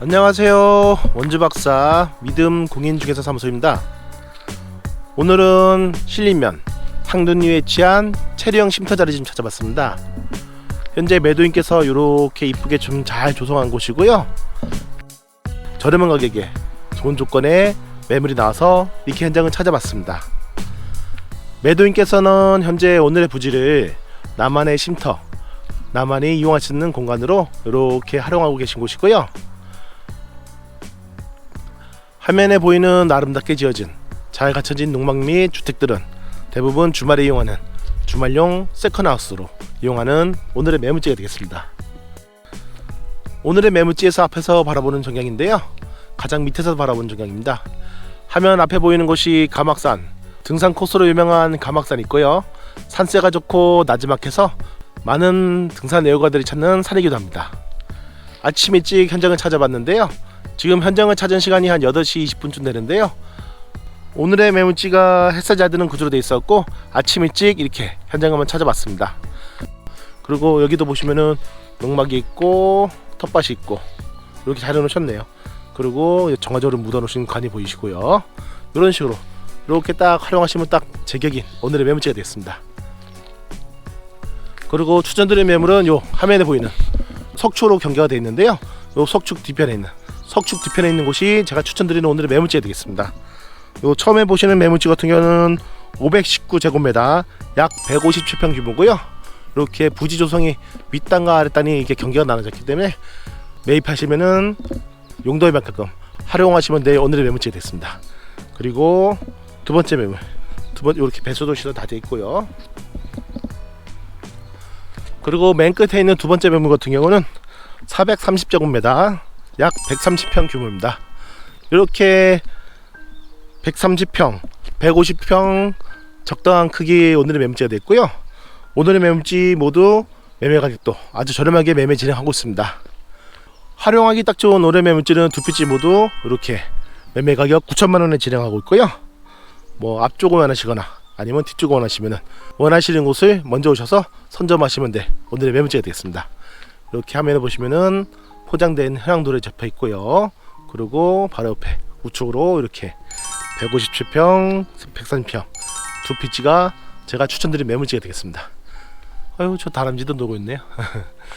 안녕하세요. 원주 박사 믿음 공인중개사 사무소입니다. 오늘은 신림면 상둔리에 위치한 체리형 쉼터 자리 좀 찾아봤습니다. 현재 매도인께서 이렇게 이쁘게 좀 잘 조성한 곳이고요. 저렴한 가격에 좋은 조건에 매물이 나와서 이렇게 현장을 찾아봤습니다. 매도인께서는 현재 오늘의 부지를 나만의 쉼터, 나만이 이용할 수 있는 공간으로 이렇게 활용하고 계신 곳이고요. 화면에 보이는 아름답게 지어진 잘 갖춰진 농막 및 주택들은 대부분 주말에 이용하는 주말용 세컨하우스로 이용하는 오늘의 매물지가 되겠습니다. 오늘의 매물지에서 앞에서 바라보는 전경인데요. 가장 밑에서 바라보는 전경입니다. 화면 앞에 보이는 곳이 가막산 등산 코스로 유명한 가막산 있고요. 산세가 좋고 나지막해서 많은 등산 애호가들이 찾는 산이기도 합니다. 아침 일찍 현장을 찾아봤는데요. 지금 현장을 찾은 시간이 한 8시 20분쯤 되는데요. 오늘의 매물지가 햇살이 잘 드는 구조로 되어 있었고 아침 일찍 이렇게 현장을 한번 찾아봤습니다. 그리고 여기도 보시면은 농막이 있고 텃밭이 있고 이렇게 잘 해놓으셨네요. 그리고 정화적으로 묻어놓으신 관이 보이시고요. 이런 식으로 이렇게 딱 활용하시면 딱 제격인 오늘의 매물지가 되겠습니다. 그리고 추천드린 매물은 요 화면에 보이는 석초로 경계가 되어 있는데요. 요 석축 뒤편에 있는 석축 뒤편에 있는 곳이 제가 추천드리는 오늘의 매물지가 되겠습니다. 요 처음에 보시는 매물지 같은 경우는 519제곱미터 약 157평 규모고요. 이렇게 부지 조성이 윗단과 아랫단이 이렇게 경계가 나눠졌기 때문에 매입하시면은 용도에 맞게끔 활용하시면 내 오늘의 매물지가 됐습니다. 그리고 두 번째 매물 두 번 이렇게 배수 도 시설 다 되어 있고요. 그리고 맨 끝에 있는 두 번째 매물 같은 경우는 430제곱미터 약 130평 규모입니다. 이렇게 130평, 150평 적당한 크기의 오늘의 매물지가 됐고요. 오늘의 매물지 모두 매매 가격도 아주 저렴하게 매매 진행하고 있습니다. 활용하기 딱 좋은 올해 매물지는 두 필지 모두 이렇게 매매 가격 9천만 원에 진행하고 있고요. 뭐 앞쪽을 원하시거나 아니면 뒤쪽을 원하시면은 원하시는 곳을 먼저 오셔서 선점하시면 돼 오늘의 매물지가 되겠습니다. 이렇게 화면에 보시면은 포장된 현황도로에 접해 있고요. 그리고 바로 옆에 우측으로 이렇게 157평, 130평 두 피치가 제가 추천드린 매물지가 되겠습니다. 아유 저 다람쥐도 놀고 있네요.